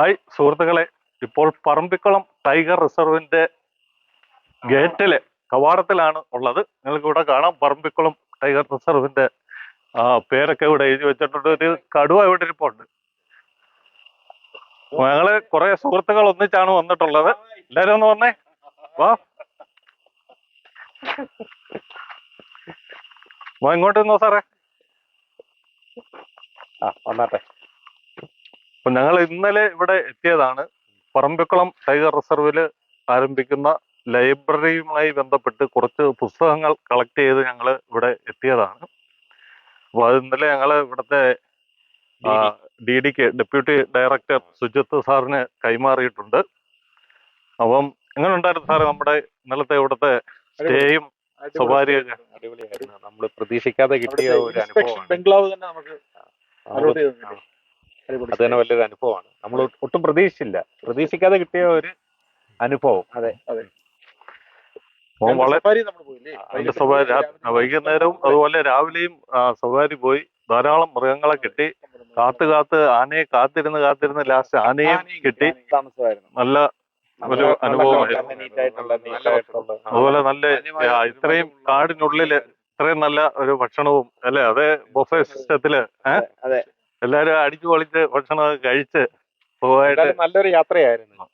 Hi സുഹൃത്തുക്കളെ. ഇപ്പോൾ Parambikulam tiger റിസർവിന്റെ ഗേറ്റിലെ കവാടത്തിലാണ് ഉള്ളത്. നിങ്ങൾക്ക് ഇവിടെ കാണാം പറമ്പിക്കുളം ടൈഗർ റിസർവിന്റെ പേരൊക്കെ ഇവിടെ എഴുതി വെച്ചിട്ടുണ്ട്. ഒരു കടുവ ഇവിടെ ഇരിപ്പുണ്ട്. ഞങ്ങൾ കുറെ സുഹൃത്തുക്കൾ ഒന്നിച്ചാണ് വന്നിട്ടുള്ളത്. എല്ലാരും ഒന്ന് വന്നേ. വാ ഇങ്ങോട്ട് നിന്നോ സാറേ. ആ വന്നാട്ടെ. അപ്പൊ ഞങ്ങൾ ഇന്നലെ ഇവിടെ എത്തിയതാണ്. പറമ്പിക്കുളം ടൈഗർ റിസർവിൽ ആരംഭിക്കുന്ന ലൈബ്രറിയുമായി ബന്ധപ്പെട്ട് കുറച്ച് പുസ്തകങ്ങൾ കളക്ട് ചെയ്ത് ഞങ്ങൾ ഇവിടെ എത്തിയതാണ്. അപ്പോൾ അത് ഇന്നലെ ഞങ്ങൾ ഇവിടുത്തെ D K deputy director Sujith സാറിന് കൈമാറിയിട്ടുണ്ട്. അപ്പം എങ്ങനെ ഉണ്ടായിരുന്നു സാറ് നമ്മുടെ ഇന്നലത്തെ ഇവിടുത്തെ സ്റ്റേയും സ്വകാര്യ നമ്മൾ പ്രതീക്ഷിക്കാതെ കിട്ടിയ ഒരു അനുഭവമാണ്. ബംഗ്ലാവ് തന്നെ നമുക്ക് അത് തന്നെ വലിയൊരു അനുഭവമാണ്. നമ്മൾ ഒട്ടും പ്രതീക്ഷിച്ചില്ല. പ്രതീക്ഷിക്കാതെ കിട്ടിയ ഒരു അനുഭവം. അതെ അതെ. അപ്പം വളരെ സഫാരി നമ്മൾ പോയില്ലേ? അതിന്റെ സവാരി വൈകുന്നേരവും അതുപോലെ രാവിലെയും സവാരി പോയി. ധാരാളം മൃഗങ്ങളെ കിട്ടി. കാത്ത് കാത്ത് ആനയെ കാത്തിരുന്ന് കാത്തിരുന്ന് ലാസ്റ്റ് ആനയും കിട്ടി നല്ല ഒരു അനുഭവമായിരുന്നു. അതുപോലെ നല്ല ഇത്രയും കാടിനുള്ളിൽ ഇത്രയും നല്ല ഒരു ഭക്ഷണവും അല്ലെ? അതെ ബൊഫേ സിസ്റ്റത്തിൽ ഏഹ് അതെ. എല്ലാരും അടിച്ചു പൊളിച്ച് ഭക്ഷണമൊക്കെ കഴിച്ച് സുഖമായിട്ട് എന്തായാലും നല്ലൊരു യാത്രയായിരുന്നു.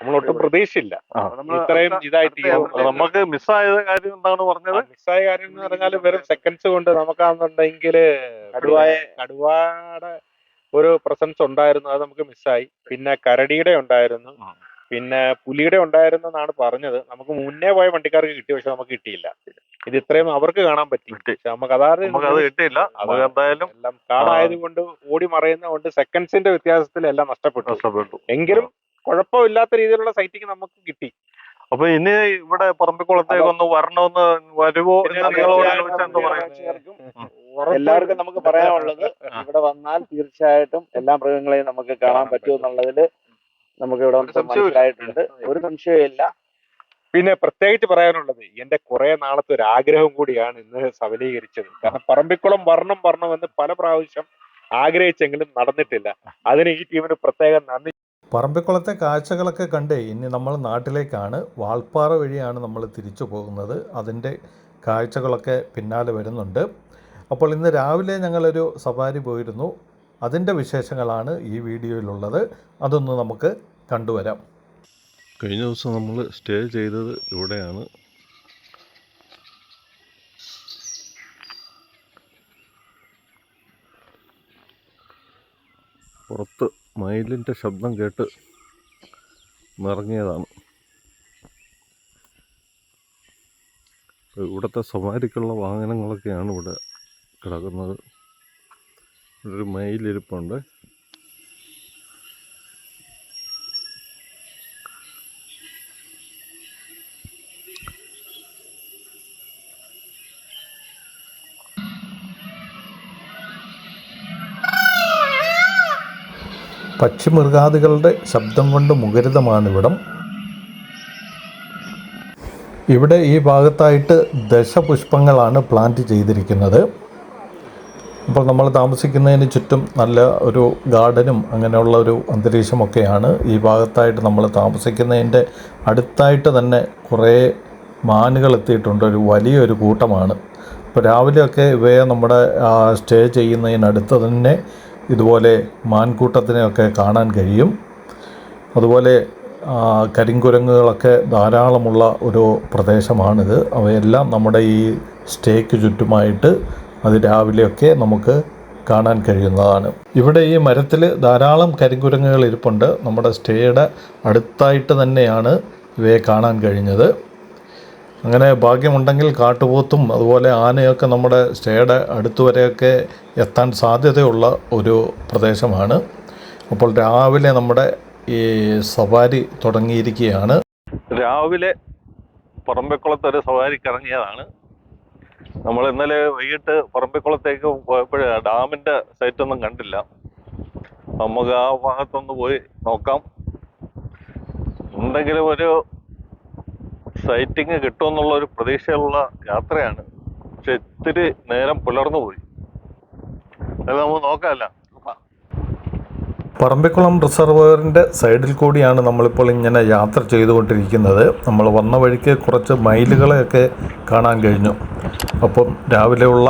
നമ്മൾ ഒട്ടും പ്രതീക്ഷയില്ല. ആ. ഇത്രയും ഇതായിട്ട് ഈ നമുക്ക് മിസ്സായത് കാര്യം എന്താണ് പറഞ്ഞത്? മിസ്സായ കാര്യം എന്ന് പറഞ്ഞാൽ വെറും സെക്കൻഡ്സ് കൊണ്ട് നമുക്കാണെന്നുണ്ടെങ്കിൽ കടുവായ കടുവാടെ ഒരു പ്രസൻസ് ഉണ്ടായിരുന്നു. അത് നമുക്ക് മിസ്സായി. പിന്നെ കരടിയുടെ ഉണ്ടായിരുന്നു. ആ. പിന്നെ പുലിയുടെ ഉണ്ടായിരുന്നു എന്നാണ് പറഞ്ഞത്. നമുക്ക് മുന്നേ പോയ വണ്ടിക്കാർക്ക് കിട്ടി പക്ഷെ നമുക്ക് കിട്ടിയില്ല. ഇത് ഇത്രയും അവർക്ക് കാണാൻ പറ്റി. പക്ഷെ നമുക്ക് അതായത് കിട്ടിയില്ല. എന്തായാലും എല്ലാം കാടായതുകൊണ്ട് ഓടി മറയുന്ന കൊണ്ട് സെക്കൻഡ്സിന്റെ വ്യത്യാസത്തിൽ എല്ലാം നഷ്ടപ്പെട്ടു. നഷ്ടപ്പെട്ടു. എങ്കിലും കുഴപ്പമില്ലാത്ത രീതിയിലുള്ള സൈറ്റിംഗ് നമുക്ക് കിട്ടി. അപ്പൊ ഇനി ഇവിടെ പറമ്പിക്കുളത്തേക്ക് ഒന്ന് വരണമെന്ന് വരുമോ എല്ലാവർക്കും നമുക്ക് പറയാനുള്ളത് ഇവിടെ വന്നാൽ തീർച്ചയായിട്ടും എല്ലാ മൃഗങ്ങളെയും നമുക്ക് കാണാൻ പറ്റുമെന്നുള്ളതിൽ നമുക്ക് ഇവിടെ മനസ്സിലായിട്ടുണ്ട്. ഒരു സംശയമില്ല പിന്നെ പ്രത്യേകിച്ച് പറയാനുള്ളത് എന്റെ കുറെ നാളത്തെ ഒരു ആഗ്രഹം കൂടിയാണ് ഇന്ന് സബലീകരിച്ചത്. കാരണം പറമ്പിക്കുളം വർണം വർണം എന്ന് പല പ്രാവശ്യം ആഗ്രഹിച്ചെങ്കിലും നടന്നിട്ടില്ല. അതിന് ഈ ടീമിന് പ്രത്യേകം നന്ദി. പറമ്പിക്കുളത്തെ കാഴ്ചകളൊക്കെ കണ്ടേ ഇനി നമ്മൾ നാട്ടിലേക്കാണ്. വാൾപ്പാറ വഴിയാണ് നമ്മൾ തിരിച്ചു പോകുന്നത്. അതിന്റെ കാഴ്ചകളൊക്കെ പിന്നാലെ വരുന്നുണ്ട്. അപ്പോൾ ഇന്ന് രാവിലെ ഞങ്ങളൊരു സവാരി പോയിരുന്നു. അതിന്റെ വിശേഷങ്ങളാണ് ഈ വീഡിയോയിലുള്ളത്. അതൊന്ന് നമുക്ക് കണ്ടുവരാം. കഴിഞ്ഞ ദിവസം നമ്മൾ സ്റ്റേ ചെയ്തത് ഇവിടെയാണ്. പുറത്ത് മയിലിന്റെ ശബ്ദം കേട്ട് നിറങ്ങിയതാണ് ഇവിടുത്തെ സവാരിക്കുള്ള വാഹനങ്ങളൊക്കെയാണ് ഇവിടെ കിടക്കുന്നത്. ഒരു മയിലിരിപ്പുണ്ട്. പക്ഷിമൃഗാദികളുടെ ശബ്ദം കൊണ്ട് മുഖരിതമാണിവിടം. ഇവിടെ ഈ ഭാഗത്തായിട്ട് ദശപുഷ്പങ്ങളാണ് പ്ലാന്റ് ചെയ്തിരിക്കുന്നത്. അപ്പോൾ നമ്മൾ താമസിക്കുന്നതിന് ചുറ്റും നല്ല ഒരു ഗാർഡനും അങ്ങനെയുള്ള ഒരു അന്തരീക്ഷമൊക്കെയാണ്. ഈ ഭാഗത്തായിട്ട് നമ്മൾ താമസിക്കുന്നതിന്റെ അടുത്തായിട്ട് തന്നെ കുറേ മാനുകൾ എത്തിയിട്ടുണ്ട്. ഒരു വലിയൊരു കൂട്ടമാണ്. അപ്പോൾ രാവിലെയൊക്കെ ഇവയെ നമ്മുടെ സ്റ്റേ ചെയ്യുന്നതിനടുത്ത് തന്നെ ഇതുപോലെ മാൻകൂട്ടത്തിനെയൊക്കെ കാണാൻ കഴിയും. അതുപോലെ കരിങ്കുരങ്ങുകളൊക്കെ ധാരാളമുള്ള ഒരു പ്രദേശമാണിത്. അവയെല്ലാം നമ്മുടെ ഈ സ്റ്റേക്ക് ചുറ്റുമായിട്ട് അത് രാവിലെയൊക്കെ നമുക്ക് കാണാൻ കഴിയുന്നതാണ്. ഇവിടെ ഈ മരത്തിൽ ധാരാളം കരിങ്കുരങ്ങുകൾ ഇരിപ്പുണ്ട്. നമ്മുടെ സ്റ്റേയുടെ അടുത്തായിട്ട് തന്നെയാണ് ഇവയെ കാണാൻ കഴിഞ്ഞത്. അങ്ങനെ ഭാഗ്യമുണ്ടെങ്കിൽ കാട്ടുപോത്തും അതുപോലെ ആനയൊക്കെ നമ്മുടെ സ്റ്റേയുടെ അടുത്തുവരെയൊക്കെ എത്താൻ സാധ്യതയുള്ള ഒരു പ്രദേശമാണ്. അപ്പോൾ രാവിലെ നമ്മുടെ ഈ സവാരി തുടങ്ങിയിരിക്കുകയാണ്. രാവിലെ പറമ്പക്കുളത്തൊരു സവാരിക്ക് ഇറങ്ങിയതാണ്. നമ്മൾ ഇന്നലെ വൈകിട്ട് പറമ്പിക്കുളത്തേക്ക് പോയപ്പോഴേ ഡാമിന്റെ സൈറ്റ് ഒന്നും കണ്ടില്ല. നമുക്ക് ആ ഭാഗത്തൊന്ന് പോയി നോക്കാം. എന്തെങ്കിലും ഒരു സൈറ്റിങ് കിട്ടുമെന്നുള്ള ഒരു പ്രതീക്ഷയുള്ള യാത്രയാണ്. പക്ഷെ ഇത്തിരി നേരം പുലർന്നു പോയി. അത് നമുക്ക് നോക്കാമല്ല. പറമ്പിക്കുളം റിസർവറിന്റെ സൈഡിൽ കൂടിയാണ് നമ്മളിപ്പോൾ ഇങ്ങനെ യാത്ര ചെയ്തുകൊണ്ടിരിക്കുന്നത്. നമ്മൾ വന്ന വഴിക്ക് കുറച്ച് മയിലുകളെയൊക്കെ കാണാൻ കഴിഞ്ഞു. അപ്പം രാവിലെയുള്ള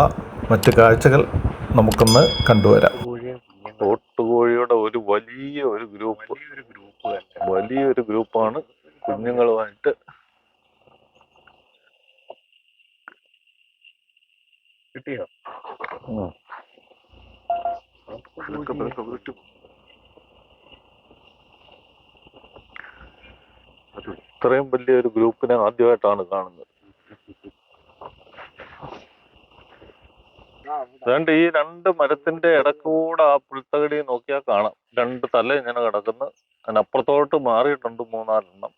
മറ്റ് കാഴ്ചകൾ നമുക്കൊന്ന് കണ്ടുവരാം. തോട്ടുകോഴിയുടെ ഒരു വലിയ ഒരു ഗ്രൂപ്പ്. വലിയൊരു ഗ്രൂപ്പ് തന്നെ വലിയൊരു ഗ്രൂപ്പാണ് കുഞ്ഞുങ്ങളുമായിട്ട് കിട്ടിയോ ഇത്രയും വലിയൊരു ഗ്രൂപ്പിനെ ആദ്യമായിട്ടാണ് കാണുന്നത്. അതുകൊണ്ട് ഈ രണ്ട് മരത്തിന്റെ ഇടക്കൂടെ ആ പുൽത്തകടി നോക്കിയാൽ കാണാം. രണ്ട് തല ഇങ്ങനെ കിടക്കുന്നു. അതിനപ്പുറത്തോട്ട് മാറിയിട്ടുണ്ട് മൂന്നാലെണ്ണം.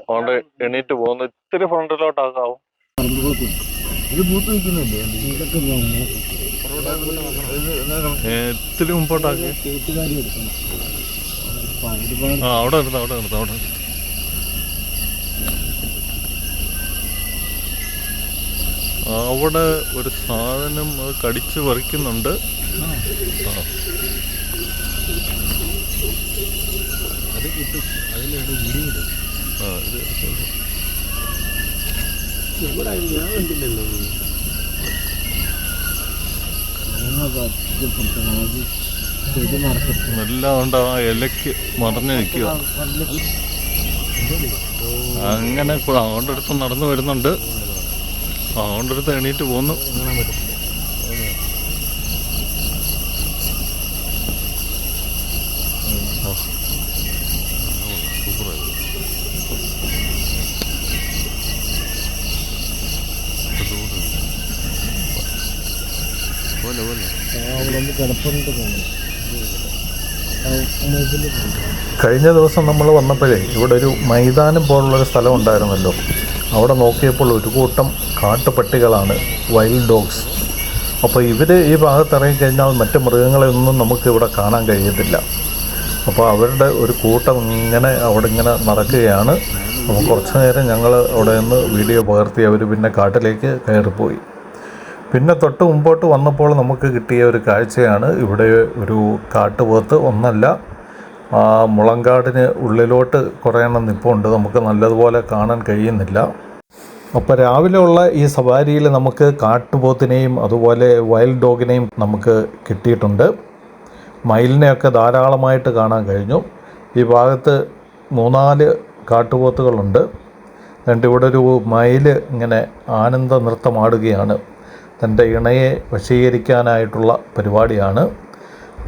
അതുകൊണ്ട് എണീറ്റ് പോകുന്നു. ഇത്തിരി ഫ്രണ്ടിലോട്ടാക്കാവും. ഇത്തിരി മുമ്പോട്ടാക്കി. ആ അവിടെ ഇരുന്നു അവിടെ ഇരുന്നു അവിടെ അവിടെ ഒരു സാധനം അത് കടിച്ച് പറിക്കുന്നുണ്ട്. ആ, ഇത് എല്ലാം ഉണ്ട് ആ ഇലക്ക് മറഞ്ഞു നിൽക്കുക. അങ്ങനെ അവിടെ അവന്റെ അടുത്ത് നടന്നു വരുന്നുണ്ട്. അവന്റെ അടുത്ത് എണീറ്റ് പോന്നു. പോലെ കഴിഞ്ഞ ദിവസം നമ്മൾ വന്നപ്പോഴേ ഇവിടെ ഒരു മൈതാനം പോലുള്ളൊരു സ്ഥലം ഉണ്ടായിരുന്നല്ലോ. അവിടെ നോക്കിയപ്പോൾ ഒരു കൂട്ടം കാട്ടുപട്ടികളാണ് വൈൽഡ് ഡോഗ്സ് അപ്പോൾ ഇവർ ഈ ഭാഗത്ത് ഇറങ്ങിക്കഴിഞ്ഞാൽ മറ്റ് മൃഗങ്ങളെയൊന്നും നമുക്കിവിടെ കാണാൻ കഴിയത്തില്ല. അപ്പോൾ അവരുടെ ഒരു കൂട്ടം ഇങ്ങനെ അവിടെ ഇങ്ങനെ നടക്കുകയാണ്. അപ്പോൾ കുറച്ച് നേരം ഞങ്ങൾ അവിടെ നിന്ന് വീഡിയോ പകർത്തി അവർ പിന്നെ കാട്ടിലേക്ക് കയറിപ്പോയി. പിന്നെ തൊട്ട് മുമ്പോട്ട് വന്നപ്പോൾ നമുക്ക് കിട്ടിയ ഒരു കാഴ്ചയാണ്. ഇവിടെ ഒരു കാട്ടുപോത്ത് ഒന്നല്ല ആ മുളങ്കാടിന് ഉള്ളിലോട്ട് കുറയണം എണ്ണം നിൽപ്പുണ്ട് നമുക്ക് നല്ലതുപോലെ കാണാൻ കഴിയുന്നില്ല. അപ്പോൾ രാവിലെ ഉള്ള ഈ സവാരിയിൽ നമുക്ക് കാട്ടുപോത്തിനെയും അതുപോലെ വൈൽഡ് ഡോഗിനെയും നമുക്ക് കിട്ടിയിട്ടുണ്ട്. മയിലിനെയൊക്കെ ധാരാളമായിട്ട് കാണാൻ കഴിഞ്ഞു. ഈ ഭാഗത്ത് മൂന്നാൽ കാട്ടുപോത്തുകളുണ്ട്. രണ്ട് ഇവിടെ ഒരു മയിൽ ഇങ്ങനെ ആനന്ദ നൃത്തമാടുകയാണ് തന്റെ ഇണയെ വശീകരിക്കാനായിട്ടുള്ള പരിപാടിയാണ്.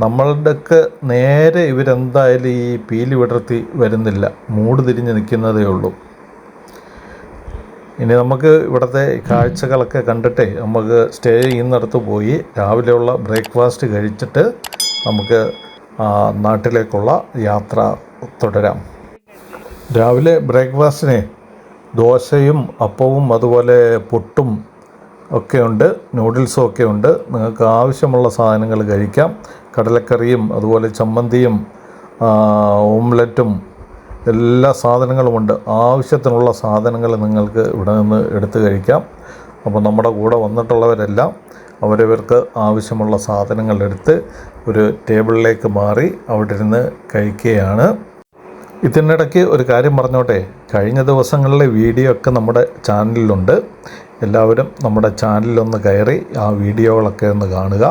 നമ്മളുടെയൊക്കെ നേരെ ഇവരെന്തായാലും ഈ പീലി വിടർത്തി വരുന്നില്ല. മൂട് തിരിഞ്ഞ് നിൽക്കുന്നതേ ഉള്ളൂ. ഇനി നമുക്ക് ഇവിടുത്തെ കാഴ്ചകളൊക്കെ കണ്ടിട്ട് നമുക്ക് സ്റ്റേ ചെയ്യുന്നിടത്ത് പോയി. രാവിലെയുള്ള ബ്രേക്ക്ഫാസ്റ്റ് കഴിച്ചിട്ട് നമുക്ക് നാട്ടിലേക്കുള്ള യാത്ര തുടരാം. രാവിലെ ബ്രേക്ക്ഫാസ്റ്റിന് ദോശയും അപ്പവും അതുപോലെ പൊട്ടും ഒക്കെ ഉണ്ട് നൂഡിൽസും ഒക്കെ ഉണ്ട്. നിങ്ങൾക്ക് ആവശ്യമുള്ള സാധനങ്ങൾ കഴിക്കാം. കടലക്കറിയും അതുപോലെ ചമ്മന്തിയും ഓംലറ്റും എല്ലാ സാധനങ്ങളുമുണ്ട്. ആവശ്യത്തിനുള്ള സാധനങ്ങൾ നിങ്ങൾക്ക് ഇവിടെ നിന്ന് എടുത്തു കഴിക്കാം. അപ്പോൾ നമ്മുടെ കൂടെ വന്നിട്ടുള്ളവരെല്ലാം അവരവർക്ക് ആവശ്യമുള്ള സാധനങ്ങൾ എടുത്ത് ഒരു ടേബിളിലേക്ക് മാറി അവിടെ ഇരുന്ന് കഴിക്കുകയാണ്. ഇതിനിടയ്ക്ക് ഒരു കാര്യം പറഞ്ഞോട്ടെ. കഴിഞ്ഞ ദിവസങ്ങളിലെ വീഡിയോ ഒക്കെ നമ്മുടെ ചാനലിലുണ്ട്. എല്ലാവരും നമ്മുടെ ചാനലിലൊന്ന് കയറി ആ വീഡിയോകളൊക്കെ ഒന്ന് കാണുക.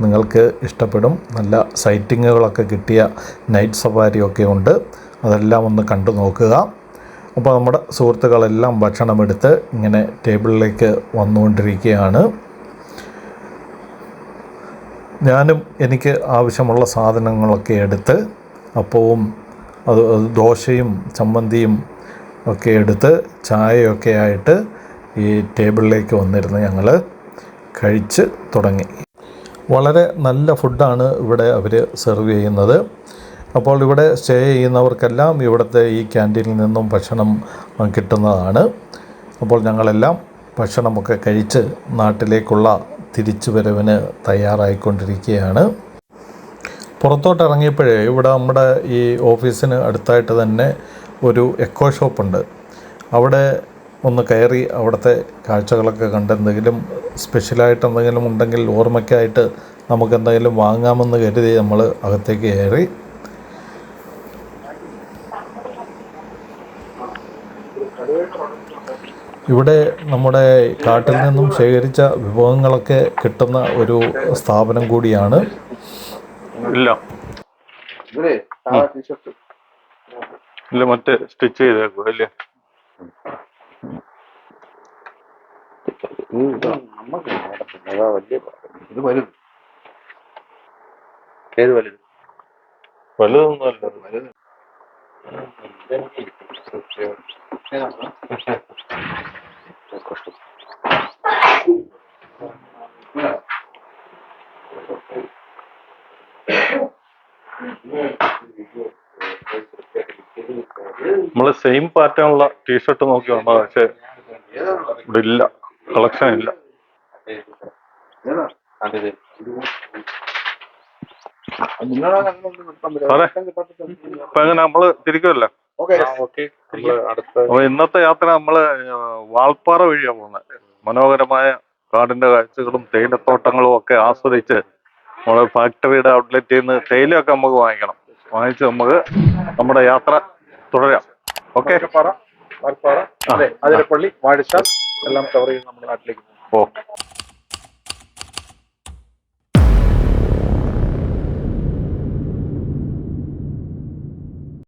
നിങ്ങൾക്ക് ഇഷ്ടപ്പെടും. നല്ല സൈറ്റിങ്ങുകളൊക്കെ കിട്ടിയ നൈറ്റ് സഫാരിയൊക്കെ ഉണ്ട്. അതെല്ലാം ഒന്ന് കണ്ടു നോക്കുക. അപ്പോൾ നമ്മുടെ സുഹൃത്തുക്കളെല്ലാം ഭക്ഷണമെടുത്ത് ഇങ്ങനെ ടേബിളിലേക്ക് വന്നുകൊണ്ടിരിക്കുകയാണ്. ഞാനും എനിക്ക് ആവശ്യമുള്ള സാധനങ്ങളൊക്കെ എടുത്ത് അപ്പവും അത് ദോശയും ചമ്മന്തിയും ഒക്കെ എടുത്ത് ചായയൊക്കെ ആയിട്ട് ഈ ടേബിളിലേക്ക് വന്നിരുന്ന് ഞങ്ങൾ കഴിച്ച് തുടങ്ങി. വളരെ നല്ല ഫുഡാണ് ഇവിടെ അവർ സെർവ് ചെയ്യുന്നത്. അപ്പോൾ ഇവിടെ സ്റ്റേ ചെയ്യുന്നവർക്കെല്ലാം ഇവിടുത്തെ ഈ ക്യാന്റീനിൽ നിന്നും ഭക്ഷണം കിട്ടുന്നതാണ്. അപ്പോൾ ഞങ്ങളെല്ലാം ഭക്ഷണമൊക്കെ കഴിച്ച് നാട്ടിലേക്കുള്ള തിരിച്ചു വരവിന് തയ്യാറായിക്കൊണ്ടിരിക്കുകയാണ്. പുറത്തോട്ട് ഇറങ്ങിയപ്പോഴേ ഇവിടെ നമ്മുടെ ഈ ഓഫീസിന് അടുത്തായിട്ട് തന്നെ ഒരു എക്കോ ഷോപ്പുണ്ട്. അവിടെ ഒന്ന് കയറി അവിടുത്തെ കാഴ്ചകളൊക്കെ കണ്ട് എന്തെങ്കിലും സ്പെഷ്യലായിട്ട് എന്തെങ്കിലും ഉണ്ടെങ്കിൽ ഓർമ്മയ്ക്കായിട്ട് നമുക്ക് എന്തെങ്കിലും വാങ്ങാമെന്ന് കരുതി നമ്മൾ അകത്തേക്ക് കയറി. ഇവിടെ നമ്മുടെ കാട്ടിൽ നിന്നും ശേഖരിച്ച വിഭവങ്ങളൊക്കെ കിട്ടുന്ന ഒരു സ്ഥാപനം കൂടിയാണ്. ഇല്ല. ഇല്ല മറ്റേ സ്റ്റിച്ച് ചെയ്തേക്കും അല്ലേ? നമുക്ക് നടത്തില്ല അതാ വലിയ ഇത് വലുത്. ഏത് വലുത്? വലുതൊന്നുമല്ല വലുത്. നമ്മൾ സെയിം പാറ്റേണുള്ള ടീഷർട്ട് നോക്കി വന്നത് പക്ഷെ ഇവിടെ ഇല്ല കളക്ഷൻ ഇല്ല. സാറേ. എങ്ങനെ നമ്മൾ തിരിക്കുമല്ലേ ഓക്കെ ഓക്കെ നമ്മൾ അടുത്ത അപ്പൊ ഇന്നത്തെ യാത്ര നമ്മൾ വാൾപ്പാറ വഴിയാ പോകുന്നത്. മനോഹരമായ കാടിന്റെ കാഴ്ചകളും തേയിലത്തോട്ടങ്ങളും ഒക്കെ ആസ്വദിച്ച് നമ്മൾ ഫാക്ടറിയുടെ ഔട്ട്ലെറ്റിൽ നിന്ന് തേയിലൊക്കെ നമുക്ക് വാങ്ങിക്കണം. വാങ്ങിച്ച് നമുക്ക് നമ്മുടെ യാത്ര തുടരാം. ഓക്കെ പാറ വാൽപ്പാറ അതെ അതിരപ്പള്ളി വാഴച്ചാൽ എല്ലാം കവർ ചെയ്ത് നമ്മുടെ നാട്ടിലേക്ക് ഓക്കെ